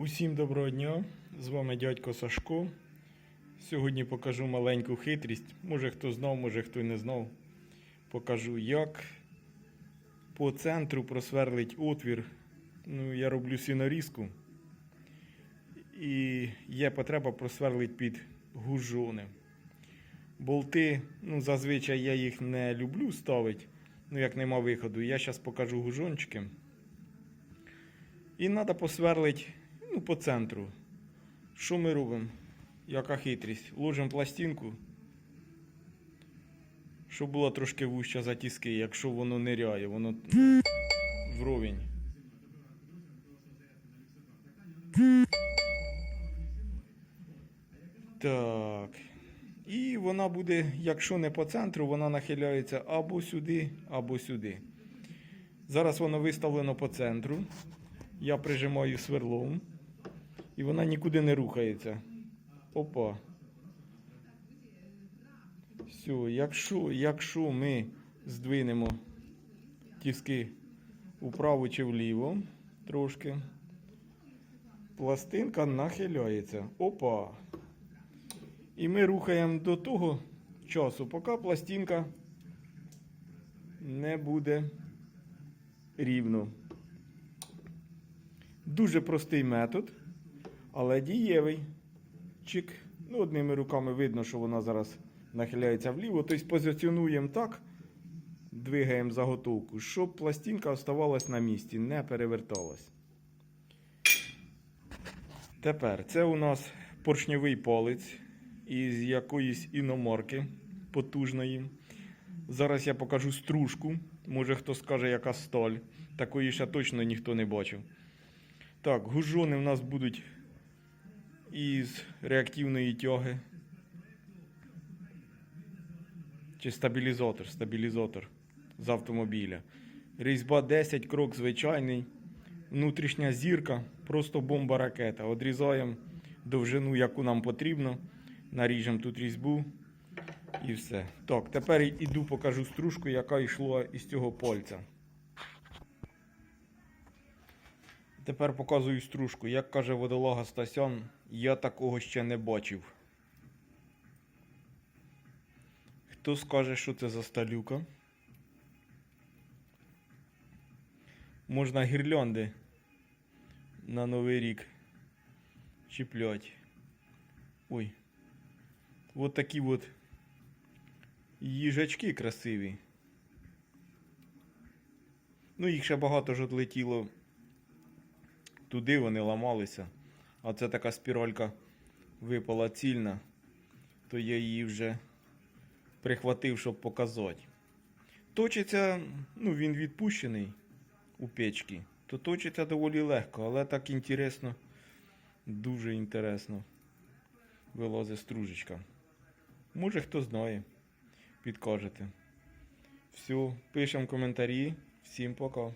Усім доброго дня! З вами дядько Сашко. Сьогодні покажу маленьку хитрість. Може хто знав, може хто не знав. Покажу, як по центру просверлить отвір. Ну, я роблю сінорізку. І є потреба просверлить під гужони. Болти, ну, зазвичай я їх не люблю ставити. Ну, як нема виходу. Я зараз покажу гужончики. І треба посверлити ну, по центру. Що ми робимо? Яка хитрість? Ложимо пластинку, щоб була трошки вуща за тіски, якщо воно ниряє, воно вровень. Так. І вона буде, якщо не по центру, вона нахиляється або сюди, або сюди. Зараз воно виставлено по центру. Я прижимаю сверлом. І вона нікуди не рухається. Опа. Все, якщо, якщо ми здвинемо тіски вправо чи вліво трошки, пластинка нахиляється. Опа. І ми рухаємо до того часу, поки пластинка не буде рівно. Дуже простий метод, але дієвий. Чик. Ну, одними руками видно, що вона зараз нахиляється вліво. Тобто позиціонуємо так, двигаємо заготовку, щоб пластинка оставалась на місці, не переверталась. Тепер це у нас поршньовий палець із якоїсь іномарки потужної. Зараз я покажу стружку. Може хто скаже, яка сталь. Такої ще точно ніхто не бачив. Так, гужони в нас будуть із реактивної тяги. Чи стабілізатор, стабілізатор з автомобіля. Різьба 10, крок звичайний. Внутрішня зірка, просто бомба ракета. Одрізаємо довжину, яку нам потрібно. Наріжемо тут різьбу і все. Так, тепер іду покажу стружку, яка йшла із цього пальця. Тепер показую стружку. Як каже водолага Стасян, я такого ще не бачив. Хто скаже, що це за сталюка? Можна гірлянди на Новий рік чіплять. Ой. Вот такі от їжачки красиві. Ну, їх ще багато ж отлетіло туди вони ламалися. А це така спіралька випала цільна, то я її вже прихватив, щоб показати. Точиться, ну він відпущений у печки, то точиться доволі легко, але так інтересно, дуже інтересно вилазить стружечка. Може хто знає, підкажете. Все, пишемо коментарі. Всім пока.